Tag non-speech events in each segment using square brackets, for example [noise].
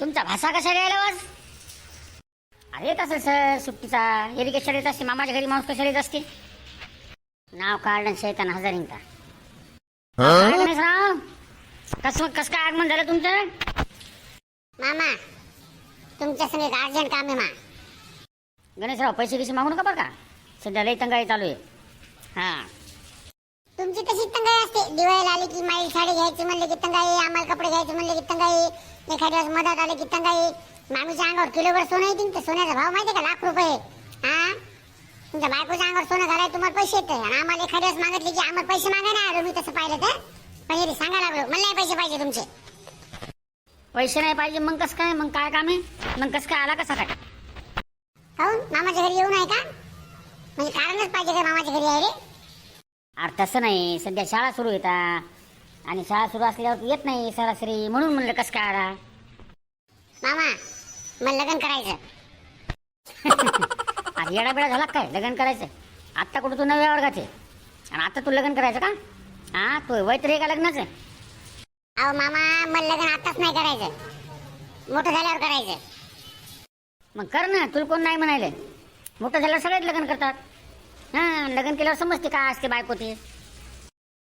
तुमचा भाषा कशा घ्यायला वाज अरे येत असेल सर सुट्टीचा एरी कशाला येत असते मामाच्या घरी माणूस कशाला येत असते? नाव काढणं शैतान हजारिंगचा राव? कस कस काय आगमन झालं तुमचं? मामा तुमच्या संग एक अर्जंट काम आहे मा. गणेशराव पैसे गिसे मागू नका बरं का? सध्या लई तंगाई चालू आहे. हा. तुमची तशी तंगाई असते. दिवाळीला आली की माईल साडी घ्यायची म्हणले की तंगाई आम्हाला कपडे घ्यायचे म्हणले की तंगाई एखाद्या वेळेस मदत आली की तंगाई मामीच्या अंगावर किलोभर सोनं येतील तर सोन्याचा भाव माहिती का? लाख रुपये. हा? तुमच्या बायकोच्या अंगावर सोनं घालाय तुम्हाला पैसे येते आणि आम्हाला एखाद्या वेळेस मागितले की आम्हाला पैसे मागा नाही आलो मी तसं पाहिलं तर? पण हे सांगा लागलो मला नाही पैसे पाहिजे तुमचे. पैसे नाही पाहिजे मग कसं काय? मग काय काम? आहे मग कसं काय? आला कसा काय काहून? मामाच्या घरी येऊ नाही का? म्हणजे कारणच पाहिजे का मामाच्या घरी आहे रे अरे तसं नाही सध्या शाळा सुरू येतात आणि शाळा सुरू असल्यावर येत नाही सरासरी. म्हणून म्हणलं कसं काय आला? मामा मला लग्न करायचं अरे [laughs] येडा बेडा झाला काय? लग्न करायचं आत्ता कुठं तू नव्या वर्गात आहे? आणि आता तू लग्न करायचं का? हा तू वय तर आहे का लग्नाचं अहो मामा मला लग्न आताच नाही करायचं मोठं झाल्यावर करायचं मग कर ना तुला कोण नाही म्हणायलं मोठं झाल्यावर सगळेच लग्न करतात. हा लग्न केल्यावर समजते काय असते बायको ते?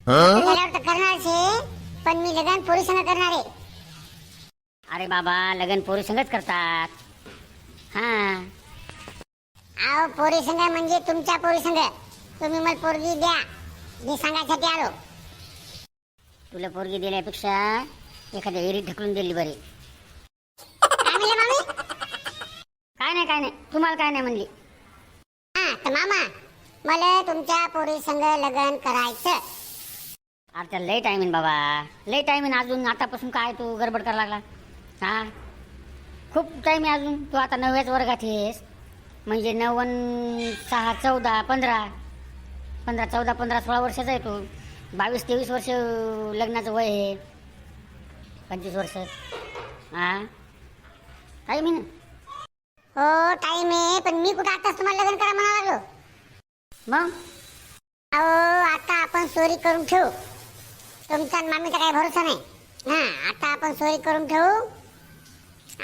मोठं झाल्यावर तर करणारच आहे पण मी लग्न पोरी संग करणार आहे. अरे बाबा लग्न पोरी संगच करतात. हा. अहो पोरी संग म्हणजे तुमच्या पोरी संग तुम्ही मला पोरगी द्या. मी सांगायसाठी आलो. तुला पोरगी दिल्यापेक्षा एखाद्या एरीत ढकलून दिली बरी. काय म्हणले मामी? काय नाही काय नाही. तुम्हाला काय नाही म्हणली. हा तर मामा मला तुमच्या पोरी संग लग्न करायचं. अरे त्याला लई टाईम आहे ना बाबा. लई टाईम आहे ना अजून. आतापासून काय तू गडबड करायला लागला? हा? खूप टाईम आहे अजून. तू आता नवव्याच वर्गात आहेस. म्हणजे नव्वन सहा चौदा पंधरा. पंधरा चौदा पंधरा सोळा वर्षाचा आहे तू. बावीस तेवीस वर्ष लग्नाचं वय आहे. पंचवीस वर्ष. हा? टाईम आहे ना? हो टाइम आहे. पण मी कुठं आताच तुम्हाला लग्न करा म्हणा लागलो? मग? अहो आता आपण चोरी करून ठेवू. तुमचा आणि मामीचा काही भरोसा नाही. हा आता आपण सोयी करून ठेवू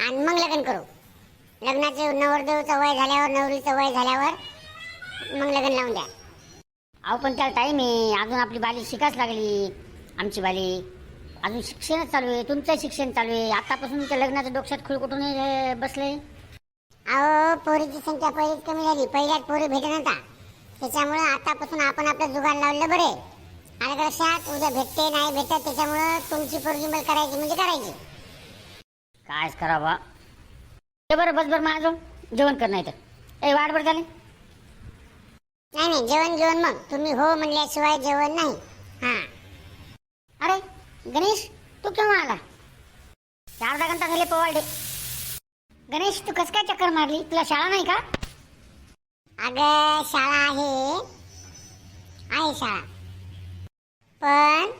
आणि मग लग्न करू. लग्नाचे नवरदेवचं वय झाल्यावर नवरीचं वय झाल्यावर मग लग्न लावून द्या. अहो पण त्याला टाईम आहे. अजून आपली बाली शिकाच लागली. आमची बाली अजून शिक्षणच चालू आहे. तुमचं शिक्षण चालू आहे. आतापासून त्या लग्नाच्या डोक्यात खुळ कुठून बसले अहो पोरीची संख्या पहिलीच कमी झाली. पहिल्यात पोरी भेटत नव्हता. त्याच्यामुळे आतापासून आपण आपलं जुगाड लावलं बरे आणि लक्षात उद्या भेटते नाही भेटत त्याच्यामुळे तुमची पोरगी मला करायची म्हणजे करायची. कायच करावा ते बरं बस बरं माझं जेवण कर नाही तर ए वाढ बरं झाले. नाही नाही जेवण जेवण मग. तुम्ही हो म्हणल्याशिवाय जेवण नाही. हा. अरे गणेश तू केव्हा आला? चार अर्धा घंटा झाले पोवाडे. गणेश तू कस काय चक्कर मारली? तुला शाळा नाही का? अगं शाळा आहे. आहे शाळा. पण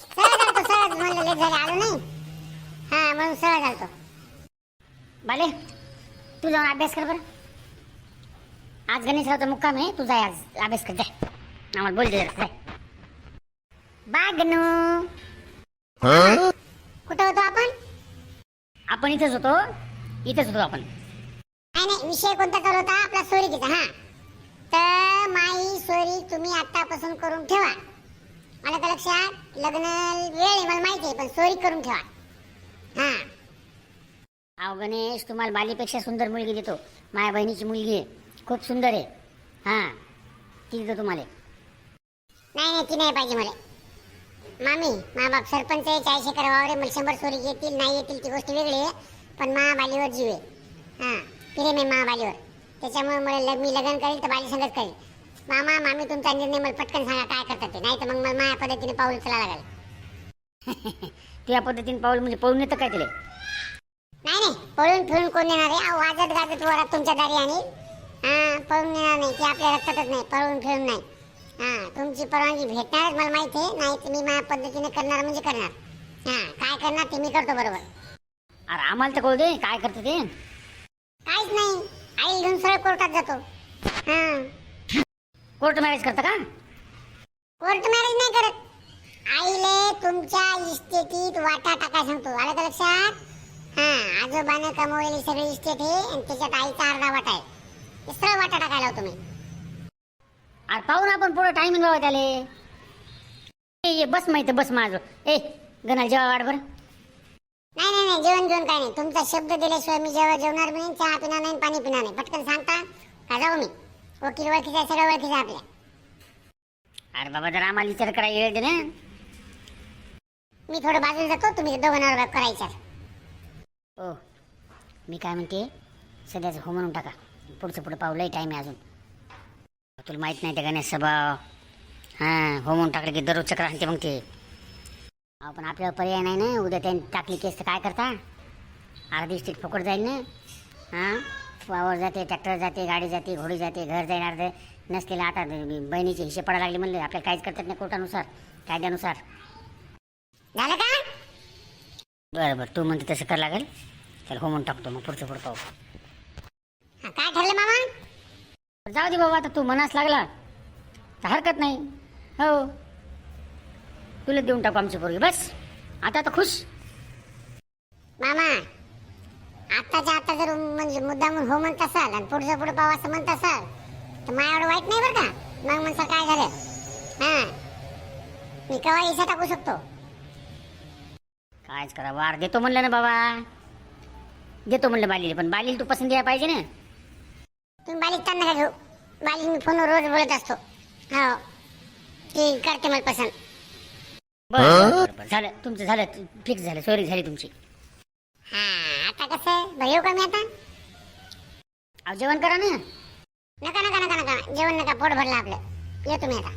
सहज आलतो सहज म्हणलं लेट झाले आलो नाही. हा म्हणून सहज आलतो बाले तू जाऊन अभ्यास कर बरं. आज गणेशरावचा मुक्काम आहे तू जाय आज अभ्यास कर जाय. आम्हाला बोल दे जरा, जाय. बाय गणू कुठं होतो आपण? आपण इथेच होतो इथेच होतो आपण. नाही नाही विषय कोणता चालू होता? आपला सोरीचा हा. तर माई सोरी तुम्ही आतापासून करून ठेवा. मला तर लक्षात लग्न वेळ आहे मला माहिती आहे पण सोरी करून ठेवा. हा. अहो गणेश तुम्हाला बालीपेक्षा सुंदर मुलगी देतो. माझ्या बहिणीची मुलगी आहे. खूप सुंदर आहे. हा. ती देतो तुम्हाला. नाही नाही ती नाही पाहिजे मला. मामी मा बाप सरपंच आहे चाळीस एकर वावरे मला शंभर सोरी येतील नाही येतील ती गोष्ट वेगळी आहे. पण महाबालीवर जीव आहे. हां. प्रेम आहे महाबालीवर. त्याच्यामुळे मला मी लग्न करेल तर बाली संगत करेल मामा मामी तुमचा निर्णय मला पटकन सांगा काय करतात ते. नाही तर मग मला माझ्या पद्धतीने पाऊल चला लागेल. [laughs] त्या पद्धतीने पाऊल म्हणजे पळून येतं काय तिला? नाही नाही. पळून फिरून कोण येणार आहे? वाजत गाजत वरात तुमच्या दारी आणि. हा पळून येणार नाही. ते आपल्या रक्तातच नाही. पळून फिरून नाही. हा तुमची परवानगी भेटणारच मला माहिती आहे. नाही तर मी माझ्या पद्धतीने करणार म्हणजे करणार. हा काय करणार ते मी करतो बरोबर. अरे आम्हाला तर कळू दे. काय करतं ते? काहीच नाही. आई घेऊन सरळ कोर्टात जातो. हा. कोर्ट मॅरेज करतं का? कोर्ट मॅरेज नाही करत. आईले तुमच्या इस्टेटीत वाटा टाकाय सांगतो आलं का लक्षात? हा आजोबानं कमवलेली सगळी इस्टेट आहे आणि त्याच्यात आईचा अर्धा वाटा आहे. हे सरळ वाटा टाकायला हो तुम्ही अरे पाहू ना आपण पुढं टायमिंग बाबा त्याले. ए ये बस माहिती बस माझं. ए गणा जेव्हा वाढ बरं. नाही नाही नाही जेवण जेवण काय नाही. तुमचा शब्द दिल्याशिवाय मी जेव्हा जेवणार नाही चहा पिणार नाही पाणी पिणार नाही. पटकन सांगता का? जाऊ मी? वकील ओळखीचा सगळं ओळखीचं आपल्या. अरे बाबा जर आम्हाला विचार करायला दे ना. मी थोडं बाजूला जातो तुम्ही दोघांवर करायच्या ओ मी काय म्हणते? सध्याचं हो म्हणून टाका. पुढचं पुढं पाहू लई टाईम आहे अजून. तुला माहीत नाही ते गणेश स्वभाव. हां हो म्हणून टाकलं की दररोज चक्र आणते मग ते. पण आपल्याला पर्याय नाही ना. उद्या त्यांनी टाकली केस तर काय करता? अर्धी स्टीट फुकट जाईल ना. हां? वावर जाते ट्रॅक्टर जाते गाडी जाते घोडी जाते घर जाईल अर्धे नसलेलं आता बहिणीचे हिशे पडायला लागले म्हणले आपल्याला काहीच करतात नाही कोर्टानुसार कायद्यानुसार. झालं का? बरं बरं. तू म्हणते तसं करावं लागेल. तर हो म्हणून टाकतो मग पुढचं पुढं पाहू. काय ठरलं मामा? जाऊ दे बाबा आता तू मनास लागला. तर हरकत नाही. हो. तुला देऊन टाकू आमची पोरगी बस. आता आता खुश. मामा आत्ताच्या आता जर म्हणजे मुद्दामून हो म्हणत असाल आणि पुढचं पुढे पाव असं म्हणत असाल तर मला एवढं वाईट नाही बरं का? मग म्हणसाल काय झालं? हा. मी केव्हा इशा टाकू शकतो? कायच करा वार देतो म्हणलं ना बाबा. देतो म्हणलं बालीला पण बालीला तू पसंत द्यायला पाहिजे ना. तुम्ही बालिक ताण नका घेऊ? बालिक मी फोनवर रोज बोलत असतो. हो. ती करते मला पसंत. बरं बरं बरं झालं तुमचं झालं फिक्स झालं. सॉरी झाली तुमची. हा आता कसं? बरं येऊ का मी आता? अहो जेवण करा ना. नका नका नका नका. जेवण नका. पोट भरलं आपलं. येतो मी आता.